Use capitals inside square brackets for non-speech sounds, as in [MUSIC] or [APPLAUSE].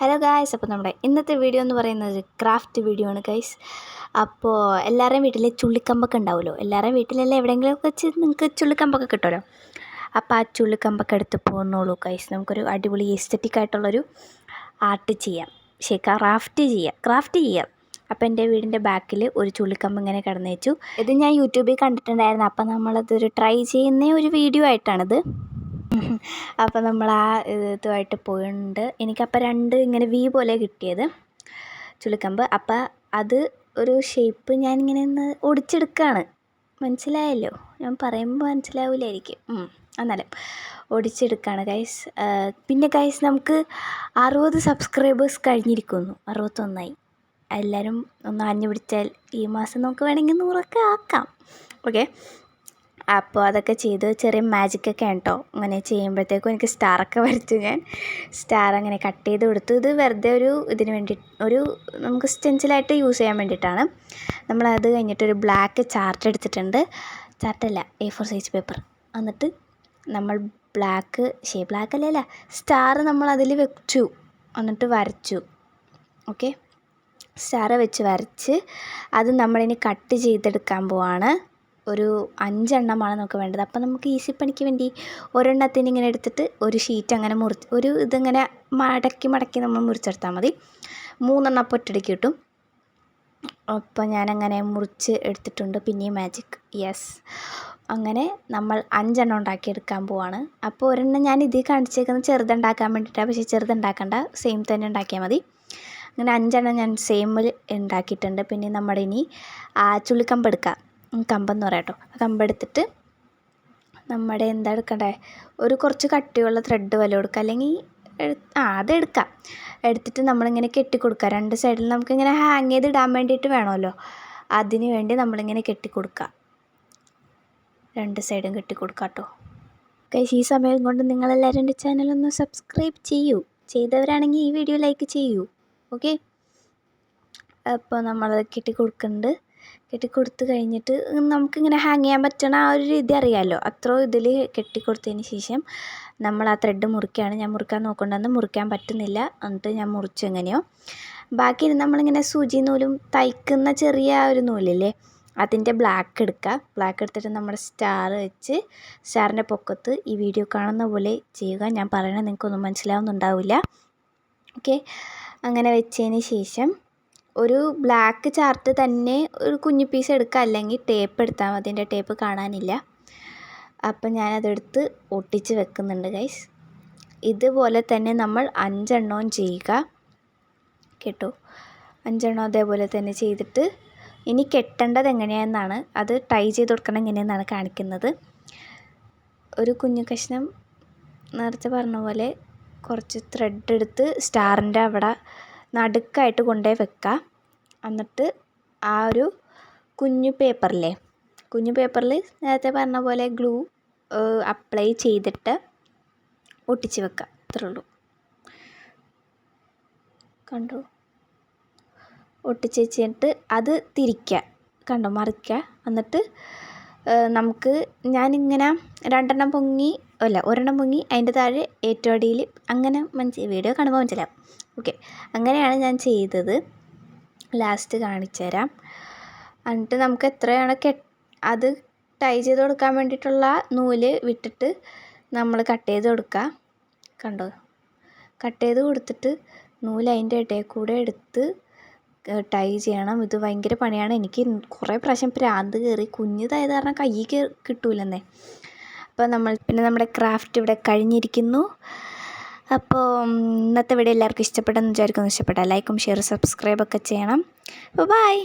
Hello guys അപ്പോൾ നമ്മുടെ ഇന്നത്തെ വീഡിയോ എന്ന് പറയുന്നത് ക്രാഫ്റ്റ് വീഡിയോ ആണ് ഗൈസ് അപ്പോൾ എല്ലാവരുടെയും വീട്ടിലെ ചുള്ളിക്കമ്പൊക്കെ ഉണ്ടാവുമല്ലോ. എല്ലാവരുടെയും വീട്ടിലെല്ലാം എവിടെയെങ്കിലുമൊക്കെ വെച്ച് നിങ്ങൾക്ക് ചുള്ളിക്കമ്പൊക്കെ കിട്ടുമല്ലോ. അപ്പോൾ ആ ചുള്ളിക്കമ്പൊക്കെ എടുത്ത് പോകുന്നുള്ളൂ ഗൈസ് നമുക്കൊരു അടിപൊളി എസ്തറ്റിക് ആയിട്ടുള്ളൊരു ആർട്ട് ചെയ്യാം. ശരി ക്രാഫ്റ്റ് ചെയ്യാം. ക്രാഫ്റ്റ് ചെയ്യാം. അപ്പോൾ എന്റെ വീടിന്റെ ബാക്കിൽ ഒരു ചുള്ളിക്കമ്പ് ഇങ്ങനെ കിടന്നു വെച്ചു ഇത് ഞാൻ യൂട്യൂബിൽ കണ്ടിട്ടുണ്ടായിരുന്നു. അപ്പോൾ നമ്മളതൊരു ട്രൈ ചെയ്യുന്ന ഒരു വീഡിയോ ആയിട്ടാണിത്. [LAUGHS] അപ്പോൾ നമ്മൾ ആ ഇതുമായിട്ട് പോയിട്ടുണ്ട് എനിക്കപ്പോൾ രണ്ട് ഇങ്ങനെ വി പോലെ കിട്ടിയത്. ചുളിക്കമ്പ്. അപ്പോൾ അത് ഒരു ഷേപ്പ് ഞാനിങ്ങനെ ഒന്ന് ഒടിച്ചെടുക്കുകയാണ് മനസ്സിലായല്ലോ? ഞാൻ പറയുമ്പോൾ മനസ്സിലാവില്ലായിരിക്കും എന്നാലും ഒടിച്ചെടുക്കുകയാണ് ഗൈസ് പിന്നെ ഗൈസ് നമുക്ക് അറുപത് സബ്സ്ക്രൈബേഴ്സ് കഴിഞ്ഞിരിക്കുന്നു. അറുപത്തൊന്നായി. എല്ലാവരും ഒന്ന് അഞ്ഞു പിടിച്ചാൽ ഈ മാസം നമുക്ക് വേണമെങ്കിൽ നൂറൊക്കെ ആക്കാം. ഓക്കെ അപ്പോൾ അതൊക്കെ ചെയ്ത് ചെറിയ മാജിക്കൊക്കെ കേട്ടോ അങ്ങനെ ചെയ്യുമ്പോഴത്തേക്കും എനിക്ക് സ്റ്റാറൊക്കെ വരച്ചു ഞാൻ. സ്റ്റാർ അങ്ങനെ കട്ട് ചെയ്ത് കൊടുത്തു. ഇത് വെറുതെ ഒരു ഇതിന് വേണ്ടി ഒരു നമുക്ക് സ്റ്റെൻസിലായിട്ട് യൂസ് ചെയ്യാൻ വേണ്ടിയിട്ടാണ്. നമ്മളത് കഴിഞ്ഞിട്ടൊരു ബ്ലാക്ക് ചാർട്ട് എടുത്തിട്ടുണ്ട്. ചാർട്ടല്ല എ ഫോർ സൈസ് പേപ്പർ എന്നിട്ട് നമ്മൾ ബ്ലാക്ക് ഷേ ബ്ലാക്ക് അല്ലല്ല സ്റ്റാർ നമ്മൾ അതിൽ വെച്ചു. എന്നിട്ട് വരച്ചു. ഓക്കെ സ്റ്റാർ വെച്ച് വരച്ച് അത് നമ്മളിനി കട്ട് ചെയ്തെടുക്കാൻ പോവാണ്. ഒരു അഞ്ചെണ്ണമാണ് നമുക്ക് വേണ്ടത്. അപ്പം നമുക്ക് ഈസി പണിക്ക് വേണ്ടി ഒരെണ്ണത്തിന് ഇങ്ങനെ എടുത്തിട്ട് ഒരു ഷീറ്റ് അങ്ങനെ മുറിച്ച് ഒരു ഇതിങ്ങനെ മടക്കി മടക്കി നമ്മൾ മുറിച്ചെടുത്താൽ മതി. മൂന്നെണ്ണം അപ്പോൾ ഒറ്റയടിക്ക് കിട്ടും. അപ്പോൾ ഞാനങ്ങനെ മുറിച്ച് എടുത്തിട്ടുണ്ട്. പിന്നെയും മാജിക് യെസ് അങ്ങനെ നമ്മൾ അഞ്ചെണ്ണം ഉണ്ടാക്കിയെടുക്കാൻ പോവാണ്. അപ്പോൾ ഒരെണ്ണം ഞാൻ ഇതിൽ കാണിച്ചേക്കുന്നത് ചെറുതുണ്ടാക്കാൻ വേണ്ടിയിട്ടാണ് പക്ഷേ ചെറുതുണ്ടാക്കണ്ട. സെയിം തന്നെ ഉണ്ടാക്കിയാൽ മതി. അങ്ങനെ അഞ്ചെണ്ണം ഞാൻ സെയിമിൽ ഉണ്ടാക്കിയിട്ടുണ്ട്. പിന്നെ നമ്മുടെ ഇനി ആ ചുള്ളിക്കമ്പ് എടുക്കാം. കമ്പെന്ന് പറയാം കേട്ടോ. ആ കമ്പെടുത്തിട്ട് നമ്മുടെ എന്താ എടുക്കണ്ടേ? ഒരു കുറച്ച് കട്ടിയുള്ള ത്രെഡ് വല കൊടുക്കുക അല്ലെങ്കിൽ ആ അതെടുക്കാം എടുത്തിട്ട് നമ്മളിങ്ങനെ കെട്ടിക്കൊടുക്കുക രണ്ട് സൈഡിൽ നമുക്കിങ്ങനെ ഹാങ് ചെയ്ത് ഇടാൻ വേണ്ടിയിട്ട് വേണമല്ലോ. അതിന് വേണ്ടി നമ്മളിങ്ങനെ കെട്ടിക്കൊടുക്കുക രണ്ട് സൈഡും കെട്ടിക്കൊടുക്കുക കേട്ടോ. കൈസ് ഈ സമയം കൊണ്ട് നിങ്ങളെല്ലാവരും എന്റെ ചാനലൊന്ന് സബ്സ്ക്രൈബ് ചെയ്യൂ. ചെയ്തവരാണെങ്കിൽ ഈ വീഡിയോ ലൈക്ക് ചെയ്യൂ. ഓക്കെ അപ്പോൾ നമ്മളത് കെട്ടിക്കൊടുക്കുന്നുണ്ട്. കെട്ടിക്കൊടുത്ത് കഴിഞ്ഞിട്ട് നമുക്കിങ്ങനെ ഹാങ് ചെയ്യാൻ പറ്റണ ആ ഒരു രീതി അറിയാമല്ലോ അത്രയും ഇതിൽ കെട്ടിക്കൊടുത്തതിന് ശേഷം നമ്മൾ ആ ത്രെഡ് മുറിക്കുകയാണ് ഞാൻ മുറിക്കാൻ നോക്കേണ്ടതെന്ന് മുറിക്കാൻ പറ്റുന്നില്ല. എന്നിട്ട് ഞാൻ മുറിച്ചു എങ്ങനെയോ. ബാക്കി നമ്മളിങ്ങനെ സൂചി നൂലും തയ്ക്കുന്ന ചെറിയ ഒരു നൂലില്ലേ? അതിന്റെ ബ്ലാക്ക് എടുക്കുക ബ്ലാക്ക് എടുത്തിട്ട് നമ്മുടെ സ്റ്റാർ വെച്ച് സ്റ്റാറിന്റെ പൊക്കത്ത് ഈ വീഡിയോ കാണുന്ന പോലെ ചെയ്യുക. ഞാൻ പറയണത് നിങ്ങൾക്കൊന്നും മനസ്സിലാവുന്നുണ്ടാവില്ല. ഓക്കെ അങ്ങനെ വെച്ചതിന് ശേഷം ഒരു ബ്ലാക്ക് ചാർട്ട് തന്നെ ഒരു കുഞ്ഞു പീസ് എടുക്കുക അല്ലെങ്കിൽ ടേപ്പ് എടുത്താൽ മതി. എന്റെ ടേപ്പ് കാണാനില്ല. അപ്പം ഞാനതെടുത്ത് ഒട്ടിച്ച് വെക്കുന്നുണ്ട് ഗൈസ് ഇതുപോലെ തന്നെ നമ്മൾ അഞ്ചെണ്ണവും ചെയ്യുക. കേട്ടോ? അഞ്ചെണ്ണം അതേപോലെ തന്നെ ചെയ്തിട്ട് ഇനി കെട്ടേണ്ടത് എങ്ങനെയാണെന്നാണ്. അത് ടൈ ചെയ്ത് കൊടുക്കണം എങ്ങനെയെന്നാണ് കാണിക്കുന്നത്. ഒരു കുഞ്ഞു കഷ്ണം നേരത്തെ പറഞ്ഞ പോലെ കുറച്ച് ത്രെഡ് എടുത്ത് സ്റ്റാറിന്റെ അവിടെ നടുക്കായിട്ട് കൊണ്ടുപോയി വെക്കുക എന്നിട്ട് ആ ഒരു കുഞ്ഞു പേപ്പറിലെ കുഞ്ഞു പേപ്പറിൽ നേരത്തെ പറഞ്ഞ പോലെ ഗ്ലൂ അപ്ലൈ ചെയ്തിട്ട് ഒട്ടിച്ച് വെക്കുക അത്രേ ഉള്ളൂ. കണ്ടോ? ഒട്ടിച്ച് വെച്ചിട്ട് അത് തിരിക്കുക കണ്ടോ? മറിക്കുക എന്നിട്ട് നമുക്ക് ഞാനിങ്ങനെ രണ്ടെണ്ണം പൊങ്ങി അല്ല ഒരെണ്ണം പൊങ്ങി അതിന്റെ താഴെ ഏറ്റവും അടിയിൽ അങ്ങനെ മനസ്സിൽ വീഡിയോ കാണുമ്പോൾ മനസ്സിലാവും ഓക്കെ അങ്ങനെയാണ് ഞാൻ ചെയ്തത്. ലാസ്റ്റ് കാണിച്ചു തരാം. എന്നിട്ട് നമുക്ക് എത്രയാണ് കെ അത് ടൈ ചെയ്ത് കൊടുക്കാൻ വേണ്ടിയിട്ടുള്ള നൂൽ വിട്ടിട്ട് നമ്മൾ കട്ട് ചെയ്ത് കൊടുക്കുക. കണ്ടോ? കട്ട് ചെയ്ത് കൊടുത്തിട്ട് നൂൽ അതിന്റെ ഇടയിൽ കൂടെ എടുത്ത് ടൈ ചെയ്യണം. ഇത് ഭയങ്കര പണിയാണ്. എനിക്ക് കുറേ പ്രാവശ്യം പ്രാന്ത് കയറി കുഞ്ഞിതായത് കാരണം കൈ കിട്ടൂലെന്നേ. അപ്പോൾ നമ്മൾ പിന്നെ നമ്മുടെ ക്രാഫ്റ്റ് ഇവിടെ കഴിഞ്ഞിരിക്കുന്നു. അപ്പോൾ ഇന്നത്തെ വീഡിയോ എല്ലാവർക്കും ഇഷ്ടപ്പെട്ടെന്ന് വിചാരിക്കുന്നു. ഇഷ്ടപ്പെട്ടാൽ ലൈക്കും ഷെയർ സബ്സ്ക്രൈബൊക്കെ ചെയ്യണം. അപ്പോൾ ബൈ